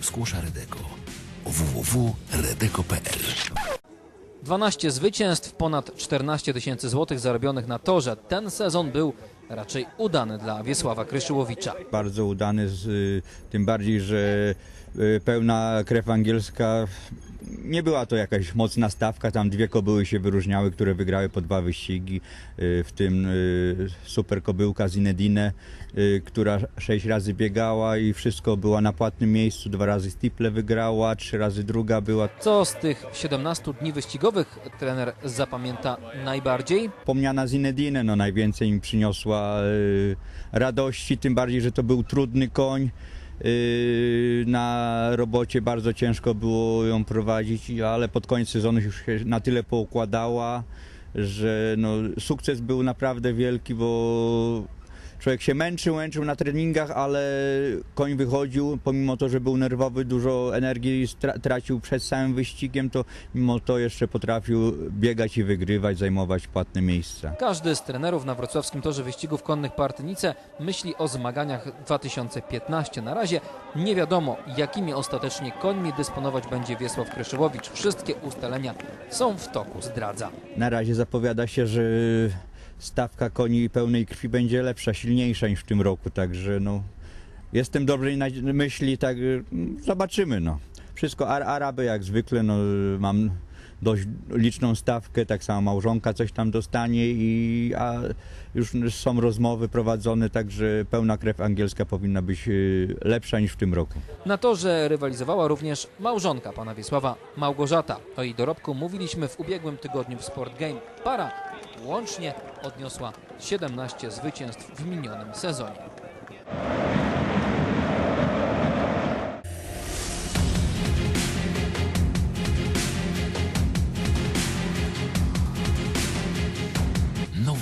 Skłosza Redeko. www.redeko.pl 12 zwycięstw, ponad 14 tysięcy złotych zarobionych na torze. Ten sezon był raczej udany dla Wiesława Kryszyłowicza. bardzo udany, z, y, tym bardziej, że pełna krew angielska. Nie była to jakaś mocna stawka, tam dwie kobyły się wyróżniały, które wygrały po dwa wyścigi, y, w tym y, super kobyłka Zinedine, y, która sześć razy biegała i wszystko była na płatnym miejscu, dwa razy Stiple wygrała, trzy razy druga była. Co z tych 17 dni wyścigowych trener zapamięta najbardziej? Pomniana Zinedine no, najwięcej mi przyniosła y, radości, tym bardziej, że to był trudny koń. Y, na robocie bardzo ciężko było ją prowadzić, ale pod koniec sezonu już się na tyle poukładała, że no, sukces był naprawdę wielki, bo człowiek się męczył, męczył na treningach, ale koń wychodził, pomimo to, że był nerwowy, dużo energii tracił przed samym wyścigiem, to mimo to jeszcze potrafił biegać i wygrywać, zajmować płatne miejsca. Każdy z trenerów na wrocławskim torze wyścigów konnych Partynice myśli o zmaganiach 2015. Na razie nie wiadomo, jakimi ostatecznie końmi dysponować będzie Wiesław Kryszyłowicz. Wszystkie ustalenia są w toku, zdradza. Na razie zapowiada się, że stawka koni pełnej krwi będzie lepsza, silniejsza niż w tym roku, także no, jestem dobrej myśli, tak zobaczymy. No. Wszystko Ar- Araby jak zwykle, no, mam dość liczną stawkę, tak samo małżonka coś tam dostanie, i, a już są rozmowy prowadzone, także pełna krew angielska powinna być y, lepsza niż w tym roku. Na torze rywalizowała również małżonka pana Wiesława, Małgorzata. O jej dorobku mówiliśmy w ubiegłym tygodniu w Sport Game. Para łącznie odniosła 17 zwycięstw w minionym sezonie.